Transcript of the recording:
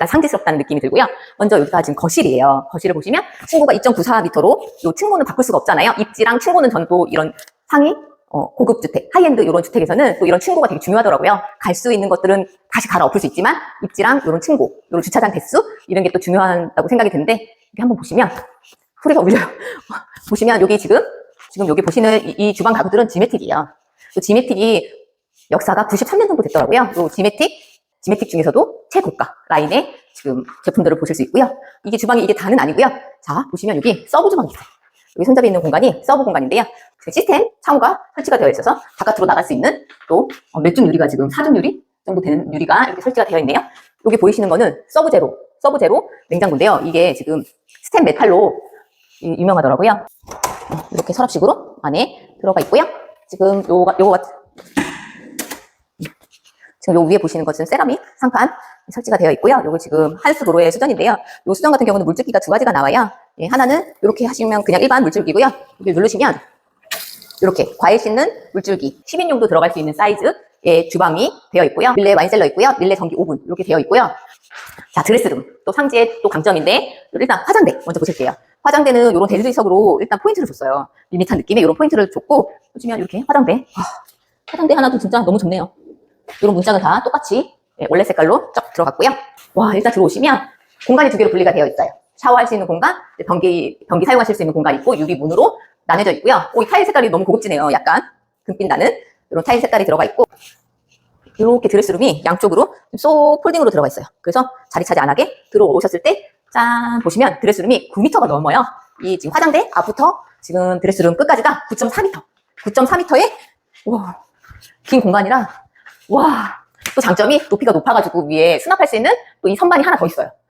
일단 상지스럽다는 느낌이 들고요. 먼저 여기가 지금 거실이에요. 거실을 보시면 층고가 2.94m로 요 층고는 바꿀 수가 없잖아요. 입지랑 층고는 전 또 이런 상위 어, 고급 주택, 하이엔드 이런 주택에서는 또 이런 층고가 되게 중요하더라고요. 갈 수 있는 것들은 다시 갈아엎을 수 있지만 입지랑 이런 층고, 이런 주차장 대수 이런 게 또 중요하다고 생각이 드는데 여기 한번 보시면 소리가 울려요. 보시면 여기 지금 지금 여기 보시는 이, 이 주방 가구들은 지메틱이에요. 또 지메틱이 역사가 93년 정도 됐더라고요. 또 지메틱 지메틱 중에서도 최고가 라인의 지금 제품들을 보실 수 있고요. 이게 주방이 이게 다는 아니고요. 자 보시면 여기 서브 주방이 있어요. 여기 손잡이 있는 공간이 서브 공간인데요. 그 시스템 창호가 설치가 되어 있어서 바깥으로 나갈 수 있는 또 어, 몇중 유리가 지금 4중 유리 정도 되는 유리가 이렇게 설치가 되어 있네요. 여기 보이시는 거는 서브 제로, 서브 제로 냉장고인데요. 이게 지금 스텐 메탈로 이- 유명하더라고요. 어, 이렇게 서랍식으로 안에 들어가 있고요. 지금 요거 요거 지금 요 위에 보시는 것은 세라믹 상판 설치가 되어 있고요. 요거 지금 한수 도로의 수전인데요. 요 수전 같은 경우는 물줄기가 두 가지가 나와요. 예, 하나는 이렇게 하시면 그냥 일반 물줄기고요. 여기 누르시면 이렇게 과일 씻는 물줄기 10인용도 들어갈 수 있는 사이즈의 주방이 되어 있고요. 밀레 와인셀러 있고요. 밀레 전기 오븐 이렇게 되어 있고요. 자 드레스룸 또 상지의 또 강점인데 일단 화장대 먼저 보실게요. 화장대는 이런 대리석으로 일단 포인트를 줬어요. 밋밋한 느낌의 이런 포인트를 줬고 보시면 이렇게 화장대 아, 화장대 하나도 진짜 너무 좋네요. 이런 문짝은 다 똑같이 예, 원래 색깔로 쫙 들어갔고요. 와 일단 들어오시면 공간이 두 개로 분리가 되어 있어요. 샤워할 수 있는 공간, 변기 변기 사용하실 수 있는 공간 있고 유리 문으로 나눠져 있고요. 오, 이 타일 색깔이 너무 고급지네요. 약간 금빛 나는 이런 타일 색깔이 들어가 있고 이렇게 드레스룸이 양쪽으로 쏙 폴딩으로 들어가 있어요. 그래서 자리 차지 안 하게 들어오셨을 때 짠 보시면 드레스룸이 9m가 넘어요. 이 지금 화장대 앞부터 지금 드레스룸 끝까지가 9.4m. 9.4m에 와, 긴 공간이라 와, 또 장점이 높이가 높아가지고 위에 수납할 수 있는 또 이 선반이 하나 더 있어요.